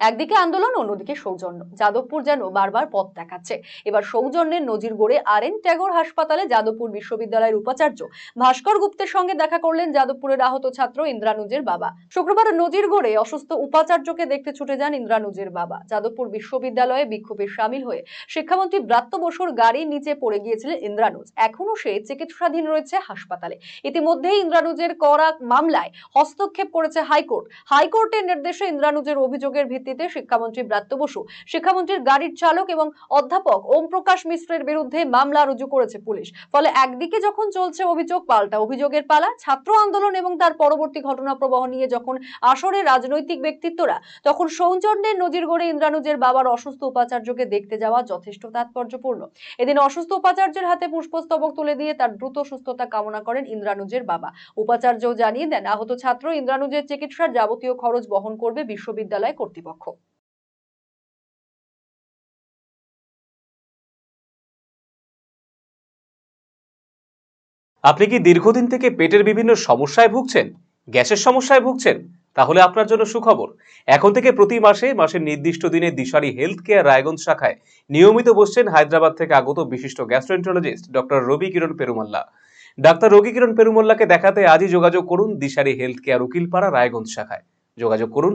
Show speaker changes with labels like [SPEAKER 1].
[SPEAKER 1] একদিকে আন্দোলন, অন্যদিকে সৌজন্য। যাদবপুর যেন বারবার পথ দেখাচ্ছে। এবার সৌজন্যের নজির গড়ে আর এন ট্যাগর হাসপাতালে যাদবপুর বিশ্ববিদ্যালয়ের উপাচার্য ভাস্কর গুপ্তের সঙ্গে দেখা করলেন যাদবপুরের আহত ছাত্র ইন্দ্রানুজের বাবা। শুক্রবার নজির গড়ে অসুস্থ উপাচার্যকে দেখতে ছুটে যান ইন্দ্রানুজের বাবা। যাদবপুর বিশ্ববিদ্যালয়ে বিক্ষোভে সামিল হয়ে শিক্ষামন্ত্রী ব্রাত্য বসুর গাড়ির নিচে পড়ে গিয়েছিলেন ইন্দ্রানুজ। এখনও সে চিকিৎসাধীন রয়েছে হাসপাতালে। ইতিমধ্যেই ইন্দ্রানুজের করা মামলায় হস্তক্ষেপ করেছে হাইকোর্ট। হাইকোর্টের নির্দেশে ইন্দ্রানুজের অভিযোগের ভিত্তিতে শিক্ষামন্ত্রী ব্রাত্য বসু, শিক্ষামন্ত্রীর গাড়ির চালক এবং অধ্যাপক ওম প্রকাশ মিশ্রের বিরুদ্ধে মামলা রুজু করেছে পুলিশ। ফলে একদিকে যখন চলছে অভিযোগ, পাল্টা অভিযোগের পালা, ছাত্র আন্দোলন এবং তার পরবর্তী ঘটনা প্রবাহ নিয়ে যখন আসরে রাজনৈতিক ব্যক্তিত্বরা, তখন সৌজন্যের নজির গড়ে ইন্দ্রানুজের বাবার অসুস্থ উপাচার্যকে দেখতে যাওয়া যথেষ্ট তাৎপর্যপূর্ণ। এদিন অসুস্থ উপাচার্যের হাতে পুষ্পস্তবক তুলে দিয়ে তার দ্রুত সুস্থতা কামনা করেন ইন্দ্রানুজের বাবা। উপাচার্যও জানিয়ে দেন, আহত ছাত্র ইন্দ্রানুজের চিকিৎসার যাবতীয় খরচ বহন করবে বিশ্ববিদ্যালয় কর্তৃপক্ষ।
[SPEAKER 2] আপনি কি দীর্ঘদিন থেকে পেটের বিভিন্ন সমস্যায় ভুগছেন? গ্যাসের সমস্যায় ভুগছেন? তাহলে আপনার জন্য সুখবর। এখন থেকে প্রতি মাসে মাসের নির্দিষ্ট দিনে দিশারি হেলথ কেয়ার রায়গঞ্জ শাখায় নিয়মিত বসছেন হায়দ্রাবাদ থেকে আগত বিশিষ্ট gastroenterologist doctor Ravi Kiran Perumalla. Doctor Ravi Kiran পেরুমাল্লাকে দেখাতে আজই যোগাযোগ করুন দিশারি হেলথ কেয়ার উকিলপাড়া রায়গঞ্জ শাখায়। যোগাযোগ করুন